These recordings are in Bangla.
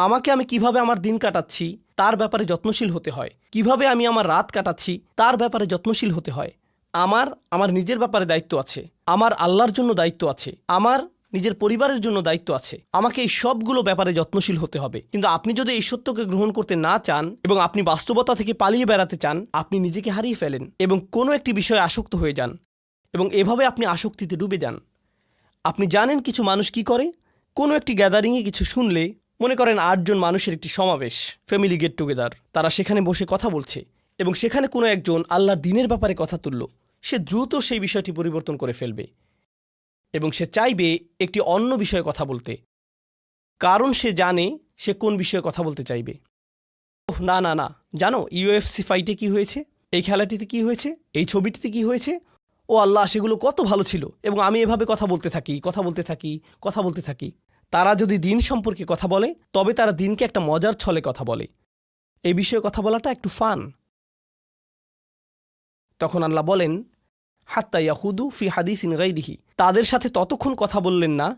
আমাকে আমি কীভাবে আমার দিন কাটাচ্ছি, তার ব্যাপারে যত্নশীল হতে হয়। কীভাবে আমি আমার রাত কাটাচ্ছি, তার ব্যাপারে যত্নশীল হতে হয়। আমার আমার নিজের ব্যাপারে দায়িত্ব আছে। আমার আল্লাহর জন্য দায়িত্ব আছে। আমার, নিজের পরিবারের জন্য দায়িত্ব আছে। আমাকে এই সবগুলো ব্যাপারে যত্নশীল হতে হবে। কিন্তু আপনি যদি এই সত্যকে গ্রহণ করতে না চান এবং আপনি বাস্তবতা থেকে পালিয়ে বেড়াতে চান, আপনি নিজেকে হারিয়ে ফেলেন এবং কোনো একটি বিষয়ে আসক্ত হয়ে যান এবং এভাবে আপনি আসক্তিতে ডুবে যান। আপনি জানেন কিছু মানুষ কি করে? কোনো একটি গ্যাদারিংয়ে কিছু শুনলে মনে করেন আটজন মানুষের একটি সমাবেশ ফ্যামিলি গেট টুগেদার তারা সেখানে বসে কথা বলছে এবং সেখানে কোনো একজন আল্লাহর দিনের ব্যাপারে কথা তুলল। সে দ্রুত সেই বিষয়টি পরিবর্তন করে ফেলবে এবং সে চাইবে একটি অন্য বিষয়ে কথা বলতে। কারণ সে জানে সে কোন বিষয়ে কথা বলতে চাইবে। ওহ, না না না, জানো ইউএফসি ফাইটে কি হয়েছে? এই খেলাটিতে কি হয়েছে? এই ছবিটিতে কি হয়েছে? ও আল্লাহ, সেগুলো কত ভালো ছিল এবং আমি এভাবে কথা বলতে থাকি, কথা বলতে থাকি, কথা বলতে থাকি। তারা যদি দিন সম্পর্কে কথা বলে, তবে তারা দিনকে একটা মজার ছলে কথা বলে। এই বিষয়ে কথা বলাটা একটু ফান। তখন আল্লাহ বলেন, হাত্তা ইয়াহুদু ফি হাদিস ইন গাইদিহি তাদের সাথে ততক্ষণ কথা বললেন না,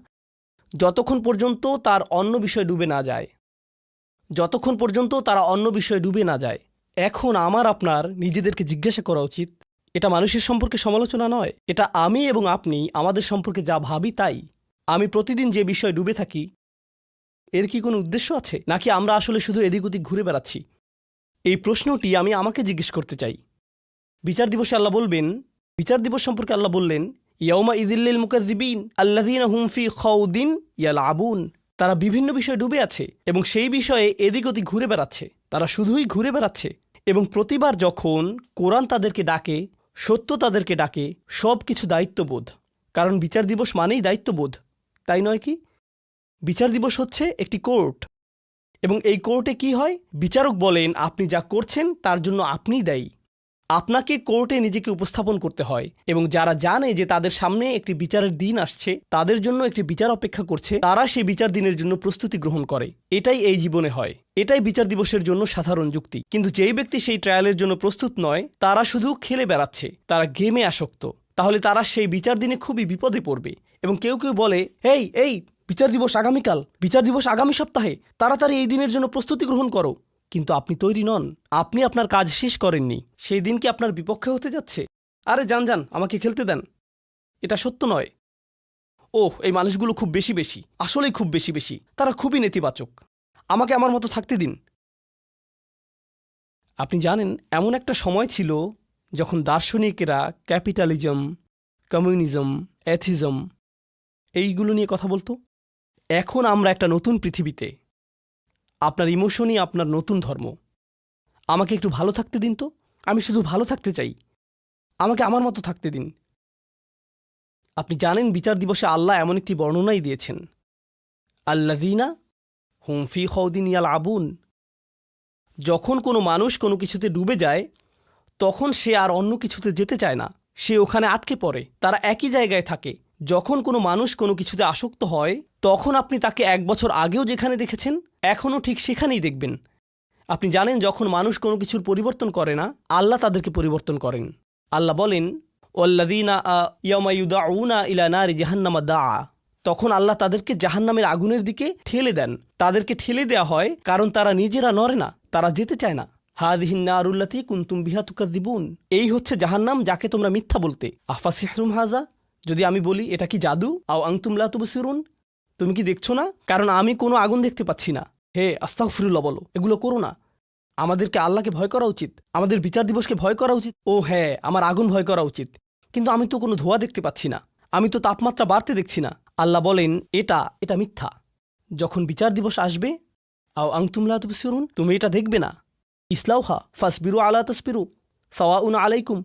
যতক্ষণ পর্যন্ত তার অন্য বিষয়ে ডুবে না যায়। যতক্ষণ পর্যন্ত তারা অন্য বিষয়ে ডুবে না যায়। এখন আমার আপনার নিজেদেরকে জিজ্ঞাসা করা উচিত, এটা মানুষের সম্পর্কে সমালোচনা নয়, এটা আমি এবং আপনি আমাদের সম্পর্কে যা ভাবি তাই। আমি প্রতিদিন যে বিষয়ে ডুবে থাকি, এর কি কোনো উদ্দেশ্য আছে? নাকি আমরা আসলে শুধু এদিক ওদিক ঘুরে বেড়াচ্ছি? এই প্রশ্নটি আমি আমাকে জিজ্ঞেস করতে চাই। বিচার দিবসে আল্লাহ বলবেন, বিচার দিবস সম্পর্কে আল্লাহ বললেন ইয়ৌমা ইদিল্লিল মুকাদ্দিবিন আল্লাদিন হুমফি খৌদিন ইয়াল আবুন তারা বিভিন্ন বিষয়ে ডুবে আছে এবং সেই বিষয়ে এদিক ওদিক ঘুরে বেড়াচ্ছে। তারা শুধুই ঘুরে বেড়াচ্ছে এবং প্রতিবার যখন কোরআন তাদেরকে ডাকে, সত্য তাদেরকে ডাকে সব কিছু দায়িত্ববোধ। কারণ বিচার দিবস মানেই দায়িত্ববোধ। তাই নয় কি? বিচার দিবস হচ্ছে একটি কোর্ট। এবং এই কোর্টে কি হয়? বিচারক বলেন, আপনি যা করছেন, তার জন্য আপনিই দায়ী। আপনাকে কোর্টে নিজেকে উপস্থাপন করতে হয়। এবং যারা জানে যে তাদের সামনে একটি বিচারের দিন আসছে, তাদের জন্য একটি বিচার অপেক্ষা করছে, তারা সেই বিচার দিনের জন্য প্রস্তুতি গ্রহণ করে। এটাই এই জীবনে হয়। এটাই বিচার দিবসের জন্য সাধারণ যুক্তি। কিন্তু যেই ব্যক্তি সেই ট্রায়ালের জন্য প্রস্তুত নয়, তারা শুধু খেলে বেড়াচ্ছে, তারা গেমে আসক্ত। তাহলে তারা সেই বিচার দিনে খুবই বিপদে পড়বে। এবং কেউ কেউ বলে এই এই, বিচার দিবস আগামীকাল, বিচার দিবস আগামী সপ্তাহে, তাড়াতাড়ি এই দিনের জন্য প্রস্তুতি গ্রহণ করো। কিন্তু আপনি তৈরি নন, আপনি আপনার কাজ শেষ করেননি, সেই দিন কি আপনার বিপক্ষে হতে যাচ্ছে? আরে, যান যান, আমাকে খেলতে দেন। এটা সত্য নয়। ওহ, এই মানুষগুলো খুব বেশি বেশি, আসলেই খুব বেশি বেশি, তারা খুবই নেতিবাচক। আমাকে আমার মতো থাকতে দিন। আপনি জানেন, এমন একটা সময় ছিল যখন দার্শনিকেরা ক্যাপিটালিজম, কমিউনিজম, অ্যাথিজম এইগুলো নিয়ে কথা বলতো? এখন আমরা একটা নতুন পৃথিবীতে। আপনার ইমোশনই আপনার নতুন ধর্ম। আমাকে একটু ভালো থাকতে দিন তো। আমি শুধু ভালো থাকতে চাই। আমাকে আমার মতো থাকতে দিন। আপনি জানেন বিচার দিবসে আল্লাহ এমন একটি বর্ণনাই দিয়েছেন। আল্লাদিনা হুমফি খৌদিন ইয়াল আবুন যখন কোনো মানুষ কোনো কিছুতে ডুবে যায়, তখন সে আর অন্য কিছুতে যেতে চায় না। সে ওখানে আটকে পড়ে। তারা একই জায়গায় থাকে। যখন কোনো মানুষ কোনো কিছুতে আসক্ত হয়, তখন আপনি তাকে এক বছর আগেও যেখানে দেখেছেন, এখনও ঠিক সেখানেই দেখবেন। আপনি জানেন যখন মানুষ কোনো কিছুর পরিবর্তন করে না, আল্লাহ তাদেরকে পরিবর্তন করেন। আল্লাহ বলেন ওল্লাদিনা ইয়মায়ুদা ইলা নারি জাহান্নামা দা তখন আল্লাহ তাদেরকে জাহান্নামের আগুনের দিকে ঠেলে দেন। তাদেরকে ঠেলে দেওয়া হয় কারণ তারা নিজেরা নড়ে না, তারা যেতে চায় না। হাদিহিন্না আরুল্লাতি কুন্তুম বিহা দিবুন এই হচ্ছে জাহান্নাম যাকে তোমরা মিথ্যা বলতে। আফা সিহরুম হাজা যদি আমি বলি, এটা কি জাদু? আও আংতুমলা তুবসিরুন? তুমি কি দেখছ না? কারণ আমি কোনো আগুন দেখতে পাচ্ছি না। হে, আস্তাগফিরুল্লাহ বলো, এগুলো করো না। আমাদেরকে আল্লাহকে ভয় করা উচিত। আমাদের বিচার দিবসকে ভয় করা উচিত। ও হ্যাঁ আমার আগুন ভয় করা উচিত। কিন্তু আমি তো কোনো ধোঁয়া দেখতে পাচ্ছি না। আমি তো তাপমাত্রা বাড়তে দেখছি না। আল্লাহ বলেন, এটা এটা মিথ্যা। যখন বিচার দিবস আসবে, আও আংতুমলা তুবসিরুন, তুমি এটা দেখবে না। ইসলাউহা, ফাসবিরু আলা তসবিরু, সওয়াউন আলাইকুম।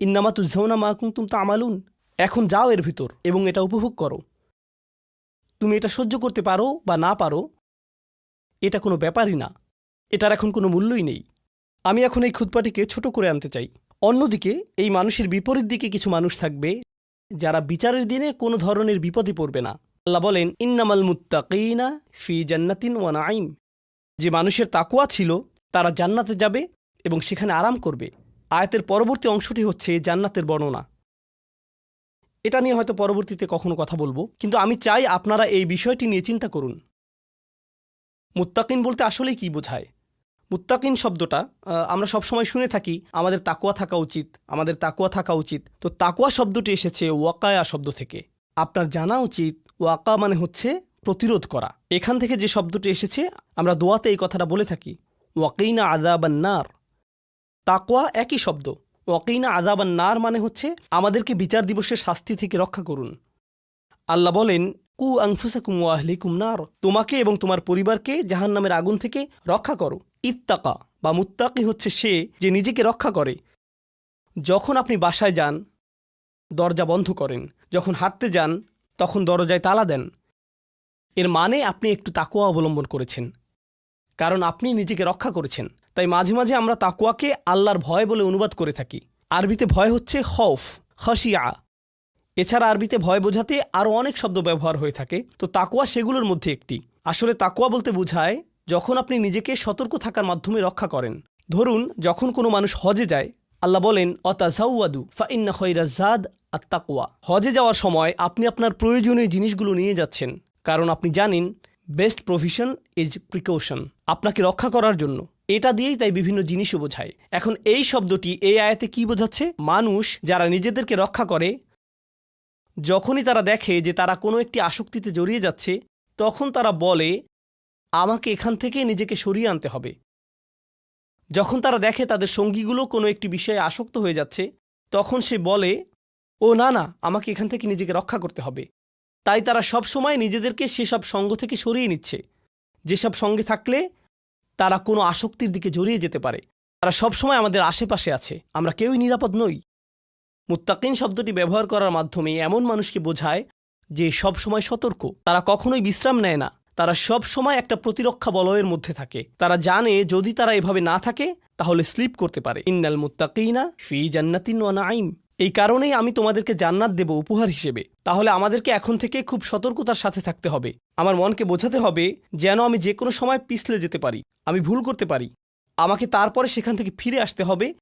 ইন্নামা তুঝৌনা মা কুমতুম তা আমালুন এখন যাও এর ভিতর এবং এটা উপভোগ করো। তুমি এটা সহ্য করতে পারো বা না পারো, এটা কোনো ব্যাপারই না। এটার এখন কোনো মূল্যই নেই। আমি এখন এই খুতপাটিকে ছোট করে আনতে চাই। অন্যদিকে, এই মানুষের বিপরীত দিকে কিছু মানুষ থাকবে, যারা বিচারের দিনে কোনো ধরনের বিপদে পড়বে না। আল্লাহ বলেন, ইন্নামাল মুত্তাকিনা ফি জান্নাতিন ওয়ান নাইম যে মানুষের তাকুয়া ছিল, তারা জান্নাতে যাবে এবং সেখানে আরাম করবে। আয়াতের পরবর্তী অংশটি হচ্ছে জান্নাতের বর্ণনা। এটা নিয়ে হয়তো পরবর্তীতে কখনো কথা বলব, কিন্তু আমি চাই আপনারা এই বিষয়টি নিয়ে চিন্তা করুন। মুত্তাকিন বলতে আসলেই কি বোঝায়? মুত্তাকিন শব্দটা আমরা সবসময় শুনে থাকি, আমাদের তাকুয়া থাকা উচিত, আমাদের তাকুয়া থাকা উচিত। তো তাকুয়া শব্দটি এসেছে ওয়াকায়া শব্দ থেকে। আপনার জানা উচিত, ওয়াকা মানে হচ্ছে প্রতিরোধ করা। এখান থেকে যে শব্দটি এসেছে, আমরা দোয়াতে এই কথাটা বলে থাকি, ওয়াকিনা আদাবান নার। তাকোয়া একই শব্দ। ওয়াকিনা আদাবান নার মানে হচ্ছে আমাদেরকে বিচার দিবসের শাস্তি থেকে রক্ষা করুন। আল্লাহ বলেন, কু আংফুসাকুম ওয়াহলিকুম নার। তোমাকে এবং তোমার পরিবারকে জাহান নামের আগুন থেকে রক্ষা করো। ইত্তাকা বা মুত্তাকি হচ্ছে সে যে নিজেকে রক্ষা করে। যখন আপনি বাসায় যান, দরজা বন্ধ করেন। যখন হাঁটতে যান, তখন দরজায় তালা দেন। এর মানে আপনি একটু তাকুয়া অবলম্বন করেছেন। কারণ আপনি নিজেকে রক্ষা করেছেন। তাই মাঝে মাঝে আমরা তাকুয়াকে আল্লাহর ভয় বলে অনুবাদ করে থাকি। আরবিতে ভয় হচ্ছে হফ খসিয়া এছাড়া আরবিতে ভয় বোঝাতে আরও অনেক শব্দ ব্যবহার হয়ে থাকে। তো তাকুয়া সেগুলোর মধ্যে একটি। আসলে তাকুয়া বলতে বোঝায় যখন আপনি নিজেকে সতর্ক থাকার মাধ্যমে রক্ষা করেন। ধরুন, যখন কোনো মানুষ হজে যায়, আল্লাহ বলেন অতাজাউয়াদু ফাইন্না খৈরাজাদ আত্তাকুয়া হজে যাওয়ার সময় আপনি আপনার প্রয়োজনীয় জিনিসগুলো নিয়ে যাচ্ছেন। কারণ আপনি জানেন বেস্ট প্রভিশন ইজ প্রিকশন আপনাকে রক্ষা করার জন্য। এটা দিয়েই তাই বিভিন্ন জিনিসও বোঝায়। এখন এই শব্দটি এই আয়াতে কি বোঝাচ্ছে? মানুষ যারা নিজেদেরকে রক্ষা করে, যখনই তারা দেখে যে তারা কোনো একটি আসক্তিতে জড়িয়ে যাচ্ছে, তখন তারা বলে, আমাকে এখান থেকে নিজেকে সরিয়ে আনতে হবে। যখন তারা দেখে তাদের সঙ্গীগুলো কোনো একটি বিষয়ে আসক্ত হয়ে যাচ্ছে, তখন সে বলে, ও না না, আমাকে এখান থেকে নিজেকে রক্ষা করতে হবে। তাই তারা সব সময় নিজেদেরকে সেসব সঙ্গ থেকে সরিয়ে নিচ্ছে। যেসব সঙ্গে থাকলে তারা কোনো আসক্তির দিকে জড়িয়ে যেতে পারে। তারা সবসময় আমাদের আশেপাশে আছে, আমরা কেউই নিরাপদ নই। মুত্তাকিন শব্দটি ব্যবহার করার মাধ্যমে এমন মানুষকে বোঝায় যে সব সময় সতর্ক। তারা কখনোই বিশ্রাম নেয় না। তারা সব সময় একটা প্রতিরক্ষা বলয়ের মধ্যে থাকে। তারা জানে যদি তারা এভাবে না থাকে, তাহলে স্লিপ করতে পারে। ইন্নাল মুত্তাকিনা ফি জান্নাতিন ওয়া নাইম এই কারণেই আমি তোমাদেরকে জান্নাত দেব উপহার হিসেবে। তাহলে আমাদেরকে এখন থেকে খুব সতর্কতার সাথে থাকতে হবে। আমার মনকে বোঝাতে হবে যেন আমি যে কোনো সময় পিছলে যেতে পারি। আমি ভুল করতে পারি। আমাকে তারপরে সেখান থেকে ফিরে আসতে হবে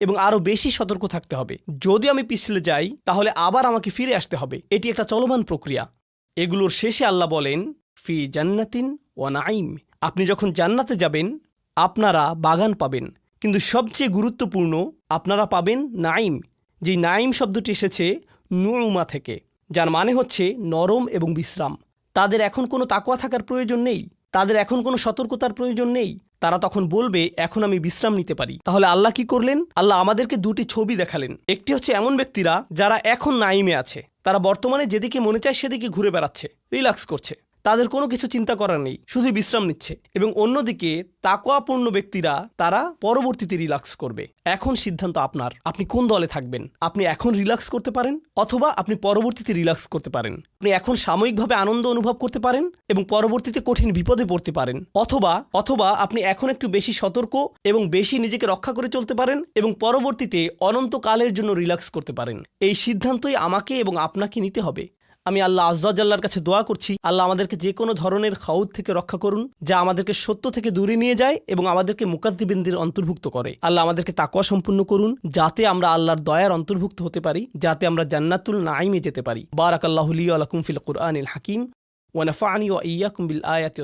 এবং আরও বেশি সতর্ক থাকতে হবে। যদি আমি পিছলে যাই, তাহলে আবার আমাকে ফিরে আসতে হবে। এটি একটা চলমান প্রক্রিয়া। এগুলোর শেষে আল্লাহ বলেন, ফি জান্নাতিন ও নাইম আপনি যখন জান্নাতে যাবেন, আপনারা বাগান পাবেন। কিন্তু সবচেয়ে গুরুত্বপূর্ণ, আপনারা পাবেন নাইম যেই নাইম শব্দটি এসেছে নুরুমা থেকে, যার মানে হচ্ছে নরম এবং বিশ্রাম। তাদের এখন কোনো তাকোয়া থাকার প্রয়োজন নেই, তাদের এখন কোনো সতর্কতার প্রয়োজন নেই। তারা তখন বলবে, এখন আমি বিশ্রাম নিতে পারি। তাহলে আল্লাহ কি করলেন? আল্লাহ আমাদেরকে দুটি ছবি দেখালেন। একটি হচ্ছে এমন ব্যক্তিরা যারা এখন নাইমে আছে। তারা বর্তমানে যেদিকে মনে চায় সেদিকে ঘুরে বেড়াচ্ছে, রিল্যাক্স করছে। তাদের কোনো কিছু চিন্তা করার নেই শুধু বিশ্রাম নিচ্ছে। এবং অন্যদিকে তাকোয়াপূর্ণ ব্যক্তিরা, তারা পরবর্তীতে রিল্যাক্স করবে। এখন সিদ্ধান্ত আপনার। আপনি কোন দলে থাকবেন? আপনি এখন রিল্যাক্স করতে পারেন, অথবা আপনি পরবর্তীতে রিল্যাক্স করতে পারেন। আপনি এখন সাময়িকভাবে আনন্দ অনুভব করতে পারেন এবং পরবর্তীতে কঠিন বিপদে পড়তে পারেন। অথবা অথবা আপনি এখন একটু বেশি সতর্ক এবং বেশি নিজেকে রক্ষা করে চলতে পারেন এবং পরবর্তীতে অনন্তকালের জন্য রিল্যাক্স করতে পারেন। এই সিদ্ধান্তই আমাকে এবং আপনাকে নিতে হবে। আমি আল্লাহ আজাল্লার কাছে দোয়া করছি, আল্লাহ আমাদেরকে যে কোনো ধরনের খাউদ থেকে রক্ষা করুন, যা আমাদেরকে সত্য থেকে দূরে নিয়ে যায় এবং আমাদেরকে মুকাদ্দিবিন্দির অন্তর্ভুক্ত করে। আল্লাহ আমাদেরকে তাকুয়া সম্পূর্ণ করুন, যাতে আমরা আল্লাহর দয়ার অন্তর্ভুক্ত হতে পারি, যাতে আমরা জান্নাতুল নাইমে যেতে পারি। বারাক আল্লাহ আলাকুম ফিল কুরআনিল হাকিম ওয়ানাফানি ওয়া ইয়াকুম বিল আয়াতি